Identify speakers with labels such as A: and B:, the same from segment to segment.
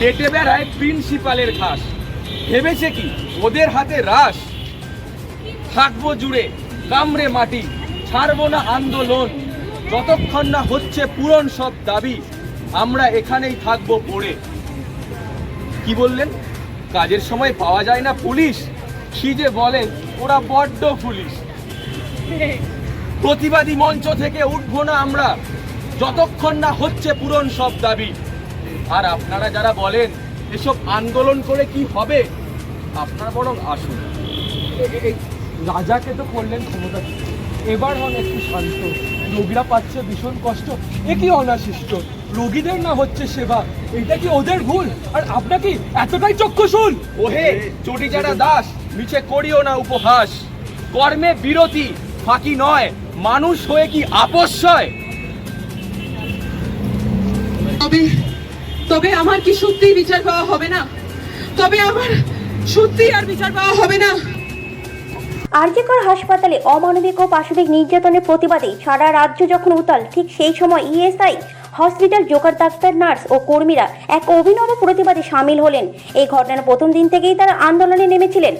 A: পেটে বেড়ায় প্রিন্সিপালের ঘাস। ভেবেছে কি ওদের হাতে রাস? থাকব জুড়ে, কামড়ে মাটি, ছাড়বো না আন্দোলন। যতক্ষণ না হচ্ছে পূরণ সব দাবি, আমরা এখানেই থাকব পড়ে। কি বললেন? কাজের সময় পাওয়া যায় না পুলিশ। কি যে বলেন, ওরা বড্ড পুলিশ। প্রতিবাদী মঞ্চ থেকে উঠবো না আমরা। যতক্ষণ না হচ্ছে পূরণ সব দাবি আর আপনারা যারা বলেন এসব আন্দোলন করে কি হবে? আপনারা বরং আসুন।
B: রাজাকে তো করলেন ক্ষমতা এবার হন একটু শান্ত। রোগীরা পাচ্ছে ভীষণ কষ্ট। এ কি অনাশিষ্ট রোগীদের না হচ্ছে সেবা। এটা কি ওদের ভুল? আর আপনাকে এতটাই চক্ষুশুন
A: ওহে চটি যারা দাস মিছে করিও না উপহাস। কর্মে বিরতি ফাঁকি নয়। মানুষ হয়ে কি আপসয়
C: তবে আমার কি সত্যিই বিচার পাওয়া হবে না? তবে আমার সত্যি আর বিচার পাওয়া হবে না।
D: আরজিকর হাসপাতালে অমানবিক ও পাশবিক নির্যাতনের প্রতিবাদে সারা রাজ্য যখন উতাল ঠিক সেই সময় ইএসআই, হসপিটাল, জোকার ডাক্তার, নার্স ও কর্মীরা এক অভিনব প্রতিবাদে সামিল হলেন। এই ঘটনার প্রথম দিন থেকেই তারা আন্দোলনে নেমেছিলেন।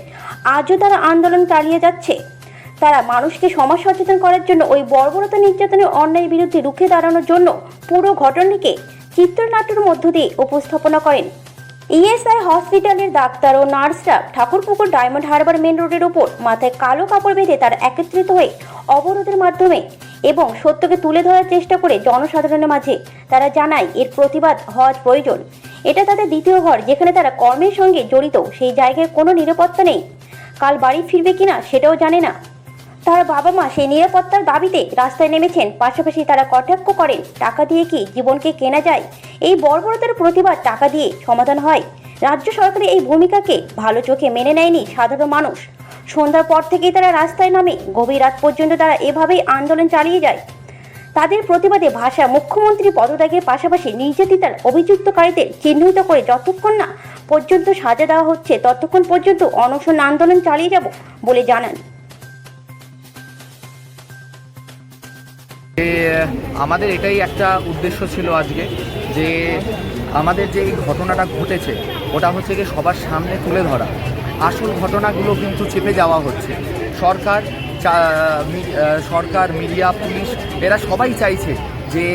D: আজও তারা আন্দোলন চালিয়ে যাচ্ছে। তারা মানুষকে সমাজ সচেতন করার জন্য ওই বর্বরতা নির্যাতনের অন্যায়ের বিরুদ্ধে রুখে দাঁড়ানোর জন্য পুরো ঘটনাকে চিত্রনাট্যের মধ্য দিয়ে উপস্থাপনা করেন। ইএসআই হসপিটালের ডাক্তার ও নার্সরা ঠাকুরপুকুর ডায়মন্ড হারবার মেন রোডের ওপর মাথায় কালো কাপড় বেঁধে তারা একত্রিত হয়ে অবরোধের মাধ্যমে এবং সত্যকে তুলে ধরার চেষ্টা করে জনসাধারণের মাঝে তারা জানায় এর প্রতিবাদ হওয়ার প্রয়োজন। এটা তাদের দ্বিতীয় ঘর, যেখানে তারা কর্মের সঙ্গে জড়িত। সেই জায়গায় কোনো নিরাপত্তা নেই। কাল বাড়ি ফিরবে কিনা সেটাও জানে না। তার বাবা মা সেই নিরাপত্তার দাবিতে রাস্তায় নেমেছেন। পাশাপাশি তারা কটাক্ষ করেন, টাকা দিয়ে কি জীবনকে কেনা যায়? এই বর্বরতার প্রতিবাদ টাকা দিয়ে সমাধান হয়। রাজ্য সরকারের এই ভূমিকাকে ভালো চোখে মেনে নেয়নি সাধারণ মানুষ। সন্ধ্যার পর থেকেই তারা রাস্তায় নামে, গভীর রাত পর্যন্ত তারা এভাবেই আন্দোলন চালিয়ে যায়। তাদের প্রতিবাদে ভাষা মুখ্যমন্ত্রী পদত্যাগের পাশাপাশি নির্যাতিতার অভিযুক্তকারীদের চিহ্নিত করে যতক্ষণ না পর্যন্ত সাজা দেওয়া হচ্ছে, ততক্ষণ পর্যন্ত অনশন আন্দোলন চালিয়ে যাব বলে জানান।
E: আমাদের এটাই একটা উদ্দেশ্য ছিল আজকে, যে আমাদের যে এই ঘটনাটা ঘটেছে, ওটা হচ্ছে কি সবার সামনে তুলে ধরা। আসল ঘটনাগুলো কিন্তু চেপে যাওয়া হচ্ছে। সরকার সরকার, মিডিয়া, পুলিশ, এরা সবাই চাইছে যে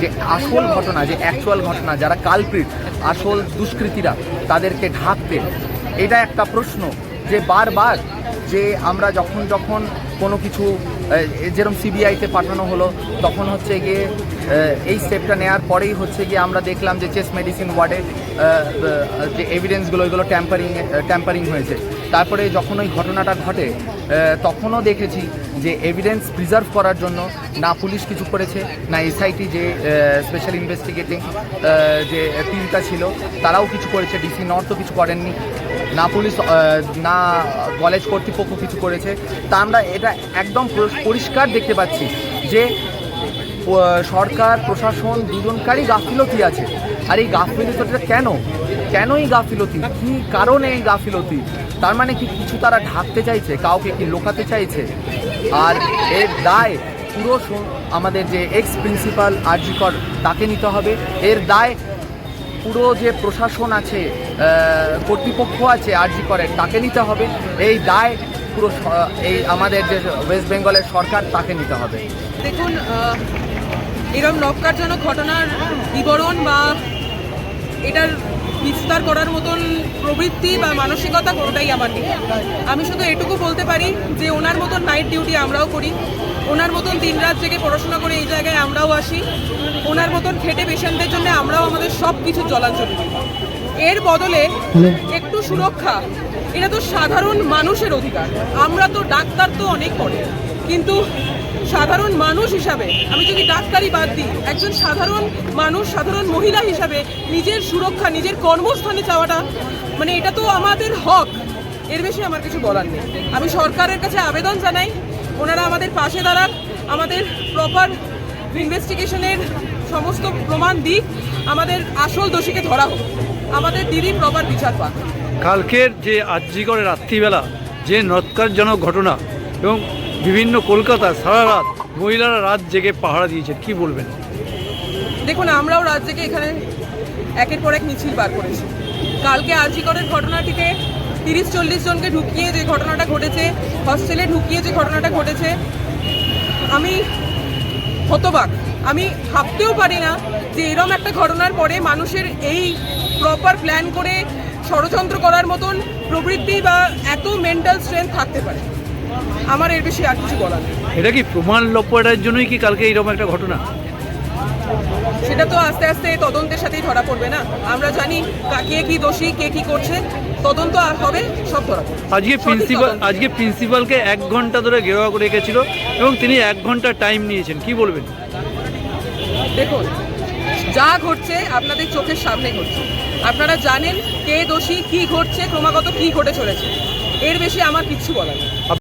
E: যে আসল ঘটনা, যে অ্যাকচুয়াল ঘটনা, যারা কালপ্রিট আসল দুষ্কৃতীরা, তাদেরকে ঢাকতে। এটা একটা প্রশ্ন যে বারবার যে আমরা যখন যখন কোনো কিছু যেরকম সিবিআইতে পাঠানো হলো, তখন হচ্ছে গিয়ে এই স্টেপটা নেওয়ার পরেই হচ্ছে গিয়ে আমরা দেখলাম যে চেস্ট মেডিসিন ওয়ার্ডে যে এভিডেন্সগুলো ওইগুলো ট্যাম্পারিং ট্যাম্পারিং হয়েছে। তারপরে যখন ওই ঘটনাটা ঘটে তখনও দেখেছি যে এভিডেন্স প্রিজার্ভ করার জন্য না পুলিশ কিছু করেছে, না এসআইটি যে স্পেশাল ইনভেস্টিগেটিং যে টিমটা ছিল, তারাও কিছু করেছে ডিসি নর্থও কিছু করেননি। না পুলিশ না কলেজ কর্তৃপক্ষ কিছু করেছে। তা আমরা এটা একদম পরিষ্কার দেখতে পাচ্ছি যে সরকার, প্রশাসন দুজনকারই গাফিলতি আছে। আর এই গাফিলতিটা কেন? কেন এই গাফিলতি? কি কারণে এই গাফিলতি? তার মানে কি কিছু তারা ঢাকতে চাইছে? কাউকে কি লোকাতে চাইছে? আর এর দায় পুরো আমাদের যে এক্স প্রিন্সিপাল আরজিকর, তাকে নিতে হবে। এর দায় পুরো যে প্রশাসন আছে কর্তৃপক্ষ আছে, আরজি করে, তাকে নিতে হবে। এই দায় পুরো এই আমাদের যে ওয়েস্ট বেঙ্গলের সরকার, তাকে নিতে হবে।
C: দেখুন এরম নক্কারজনক ঘটনার বিবরণ বা এটার বিস্তার করার মতন প্রবৃত্তি বা মানসিকতা কোনোটাই আমার নেই। আমি শুধু এটুকু বলতে পারি যে, ওনার মতন নাইট ডিউটি আমরাও করি। ওনার মতন দিন রাত জেগে পড়াশোনা করে এই জায়গায় আমরাও আসি। ওনার মতন খেটে পেশেন্টদের জন্য আমরাও আমাদের সব কিছু জলাঞ্জলি এর বদলে একটু সুরক্ষা এটা তো সাধারণ মানুষের অধিকার। আমরা তো ডাক্তার তো অনেক পড়ে। কিন্তু সাধারণ মানুষ হিসাবে আমি যদি ডাক্তারি বাদ দিই একজন সাধারণ মানুষ সাধারণ মহিলা হিসাবে নিজের সুরক্ষা নিজের কর্মস্থানে যাওয়াটা মানে এটা তো আমাদের হক। এর বেশি আমার কিছু বলার নেই। আমি সরকারের কাছে আবেদন জানাই ওনারা আমাদের পাশে দাঁড়ান আমাদের প্রপার ইনভেস্টিগেশনের সমস্ত প্রমাণ দিক আমাদের আসল দোষীকে ধরা হোক। আমাদের দিদি প্রপার বিচার পাক।
F: কালকের যে আর্যিকরে রাত্রিবেলা যে নৎকারজনক ঘটনা এবং বিভিন্ন কলকাতা সারা রাত মহিলারা রাত জেগে পাহারা দিয়েছেন কি বলবেন?
C: দেখুন আমরাও রাত জেগে এখানে একের পর এক মিছিল বার করেছি। কালকে আরজিকরের ঘটনাটিতে তিরিশ চল্লিশ জনকে ঢুকিয়ে যে ঘটনাটা ঘটেছে হস্টেলে ঢুকিয়ে যে ঘটনাটা ঘটেছে, আমি হতবাক। আমি ভাবতেও পারি না যে এরম একটা ঘটনার পরে মানুষের এই প্রপার প্ল্যান করে ষড়যন্ত্র করার মতন প্রবৃত্তি বা এত মেন্টাল স্ট্রেংথ থাকতে পারে। আমার এর বেশি আর কিছু বলার
F: এটা কি প্রমাণ লপ্পটার জন্যই কি কালকে এইরকম একটা ঘটনা?
C: সেটা তো আস্তে আস্তে তদন্তের সাথেই ধরা পড়বে না। আমরা জানি কা- কে দোষী কে কি করছে। তদন্ত আর হবে সব ধরা
F: আজকে প্রিন্সিপাল আজকে প্রিন্সিপালকে এক ঘণ্টা ধরে করে রেখেছিল এবং তিনি এক ঘণ্টা টাইম নিয়েছেন। কি বলবেন?
C: দেখুন যা ঘটছে আপনাদের চোখের সামনে ঘটছে। আপনারা জানেন কে দোষী কি ঘটছে ক্রমাগত কি ঘটে চলেছে। এর বেশি আমার কিচ্ছু বলার নেই।